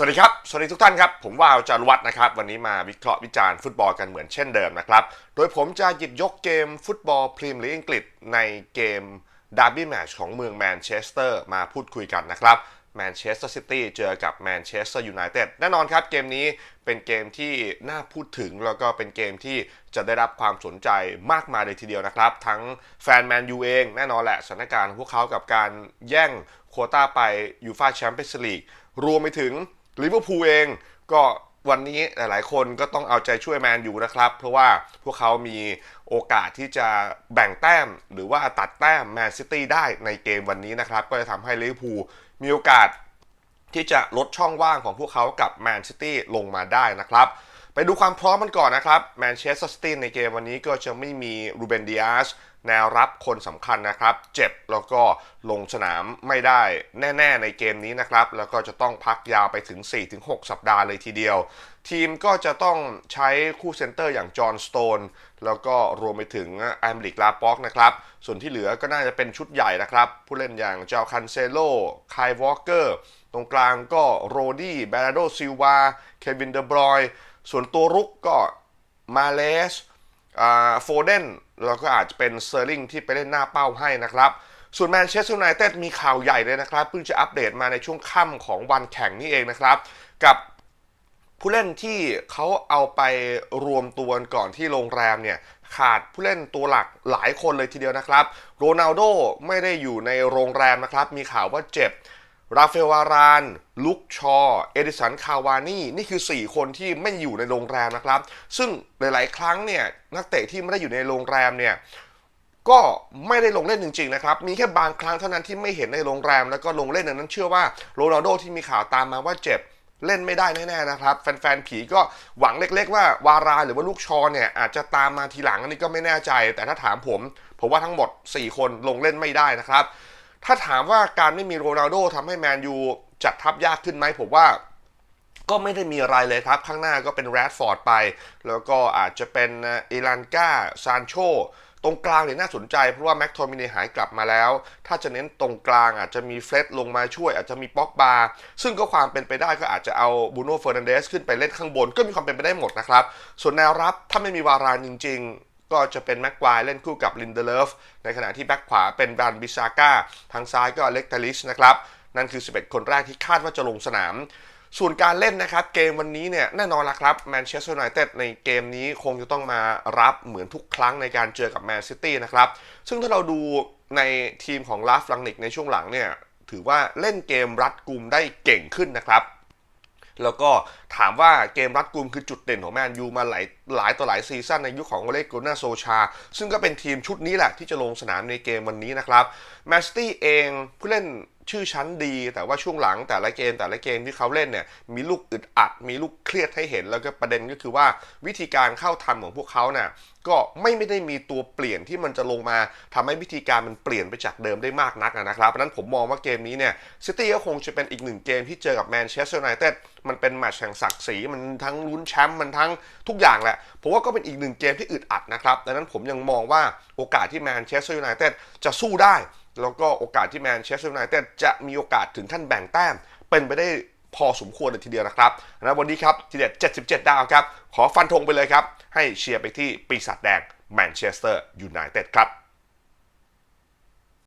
สวัสดีครับ สวัสดีทุกท่านครับ ผมว่าวจารวัฒน์นะครับ วันนี้มาวิเคราะห์วิจารณ์ฟุตบอลกันเหมือนเช่นเดิมนะครับ โดยผมจะหยิบยกเกมฟุตบอลพรีเมียร์ลีกอังกฤษในเกมดาร์บี้แมตช์ของเมืองแมนเชสเตอร์มาพูดคุยกันนะครับแมนเชสเตอร์ซิตี้เจอกับแมนเชสเตอร์ยูไนเต็ดแน่นอนครับ เกมนี้เป็นเกมที่น่าพูดถึงแล้วก็เป็นเกมที่จะได้รับความสนใจมากมายเลยทีเดียวนะครับ ทั้งแฟนแมนยูเองแน่นอนแหละสถานการณ์พวกเขากับการแย่งโควต้าไปยูฟาแชมเปี้ยนส์ลีกรวมไปถึง ลิเวอร์พูลเองก็วันนี้หลายๆ คนก็ต้องเอาใจช่วยแมนยูนะครับ เพราะว่าพวกเขามีโอกาสที่จะแบ่งแต้ม หรือว่าตัดแต้มแมนซิตี้ได้ในเกมวันนี้นะครับ ก็จะทำให้ลิเวอร์พูลมีโอกาสที่จะลดช่องว่างของพวกเขากับแมนซิตี้ลงมาได้นะครับ ไปดูความพร้อมมันก่อนนะครับแมนเชสเตอร์ซิตี้ในเกมวันนี้ก็จะไม่มีรูเบนดิอาสแนวรับคนสำคัญนะครับ เจ็บแล้วก็ลงสนามไม่ได้แน่ ๆ ในเกมนี้นะครับ แล้วก็จะต้องพักยาวไปถึง 4-6 สัปดาห์เลยทีเดียว ทีมก็จะต้องใช้คู่เซนเตอร์อย่างจอห์นสโตนแล้วก็รวมไปถึงแอมลิกลาป็อกนะครับ ส่วนที่เหลือก็น่าจะเป็นชุดใหญ่นะครับ ผู้เล่นอย่างเจ้าคันเซโลไคลวอลเกอร์ ตรงกลางก็โรดี้แบรโดซิลวา เควินเดบรอย ส่วนตัวรุกก็มาเลสโฟเดนแล้วก็อาจจะเป็นเซอร์ลิงที่ไปเล่นหน้าเป้าให้นะครับ ส่วนแมนเชสเตอร์ยูไนเต็ดมีข่าวใหญ่เลยนะครับ เพิ่งจะอัปเดตมาในช่วงค่ำของวันแข่งนี่เองนะครับ กับผู้เล่นที่เขาเอาไปรวมตัวก่อนที่โรงแรมเนี่ยขาดผู้เล่นตัวหลักหลายคนเลยทีเดียวนะครับ โรนัลโดไม่ได้อยู่ในโรงแรมนะครับ มีข่าวว่าเจ็บ ราเอลวาราน ลุกชอ เอดิสัน คาวานี่ นี่คือ 4 คนที่ไม่อยู่ในโรงแรมนะครับ ซึ่งหลาย ๆ ครั้งเนี่ย นักเตะที่ไม่ได้อยู่ในโรงแรมเนี่ย ก็ไม่ได้ลงเล่นจริง ๆ นะครับ มีแค่บางครั้งเท่านั้นที่ไม่เห็นในโรงแรม แล้วก็ลงเล่นนั้นเชื่อว่าโรนัลโดที่มีข่าวตามมาว่าเจ็บเล่นไม่ได้แน่ๆนะครับ แฟนๆผีก็หวังเล็กๆ ว่าวาราหรือว่าลูกชอเนี่ยอาจจะตามมาทีหลังอันนี้ก็ไม่แน่ใจ แต่ถ้าถามผม ผมว่าทั้งหมด 4 คนลงเล่นไม่ได้นะครับ ถ้าถามว่าการไม่มีโรนัลโดทำให้แมนยูจัดทัพยากขึ้นไหมผมว่าก็ไม่ได้มีอะไรเลยครับ ข้างหน้าก็เป็นแรดฟอร์ดไป แล้วก็อาจจะเป็นเอลันกาซานโชตรงกลางเนี่ยน่าสนใจเพราะว่าแม็กโทมินีหายกลับมาแล้ว ถ้าจะเน้นตรงกลางอาจจะมีเฟล็ดลงมาช่วย อาจจะมีป็อกบาซึ่งก็ความเป็นไปได้ก็อาจจะเอาบูโน่เฟอร์นันเดสขึ้นไปเล่นข้างบน ก็มีความเป็นไปได้หมดนะครับ ส่วนแนวรับถ้าไม่มีวารานจริง ๆ ก็จะเป็นแม็กควายเล่นคู่กับลินเดเลฟในขณะที่แบ็คขวาเป็นบรันบิซาก้าทางซ้ายก็อเล็กตาลิชนะครับนั่นคือ 11 คนแรกที่คาดว่าจะลงสนาม ส่วนการเล่นนะครับ เกมวันนี้เนี่ยแน่นอนละครับแมนเชสเตอร์ยูไนเต็ดในเกมนี้คงจะต้องมารับเหมือนทุกครั้งในการเจอกับแมนซิตี้นะครับ ซึ่งถ้าเราดูในทีมของลาฟลังนิกในช่วงหลังเนี่ยถือว่าเล่นเกมรัดกุมได้เก่งขึ้นนะครับ แล้วก็ถามว่าเกมรัดกุมคือจุดเด่นของแมนยูมาหลายหลายต่อหลายซีซั่นในยุคของโอเลกโกนาโซชา ซึ่งก็เป็นทีมชุดนี้แหละที่จะลงสนามในเกมวันนี้นะครับแมสตี้เองผู้เล่น ชื่อชั้นดี แต่ว่าช่วงหลังแต่ละเกมแต่ละเกมที่เขาเล่นเนี่ยมีลูกอึดอัด มีลูกเครียดให้เห็นแล้วก็ประเด็นก็คือว่าวิธีการเข้าทำของพวกเขาเนี่ยก็ไม่ไม่ได้มีตัวเปลี่ยนที่มันจะลงมาทำให้วิธีการมันเปลี่ยนไปจากเดิมได้มากนักนะครับเพราะนั้นผมมองว่าเกมนี้เนี่ยซิตี้ก็คงจะเป็นอีกหนึ่งเกมที่เจอกับแมนเชสเตอร์ยูไนเต็ดมันเป็นแมตช์แห่งศักดิ์ศรีมันทั้งลุ้นแชมป์มันทั้งทุกอย่างแหละผมว่าก็เป็นอีกหนึ่งเกมที่อึดอัดนะครับดังนั้นผมยังมองว่าโอกาสที่แมนเชสเตอร์ยูไนเต็ดจะสู้ได้ แล้วก็โอกาสที่แมนเชสเตอร์ยูไนเต็ดจะมีโอกาสถึงขั้นแบ่งแต้ม เป็นไปได้พอสมควรเลยทีเดียวนะครับนะวันนี้ครับทีเด็ด 77 ดาวครับ ขอฟันธงไปเลยครับ ให้เชียร์ไปที่ปีศาจแดงแมนเชสเตอร์ยูไนเต็ดครับ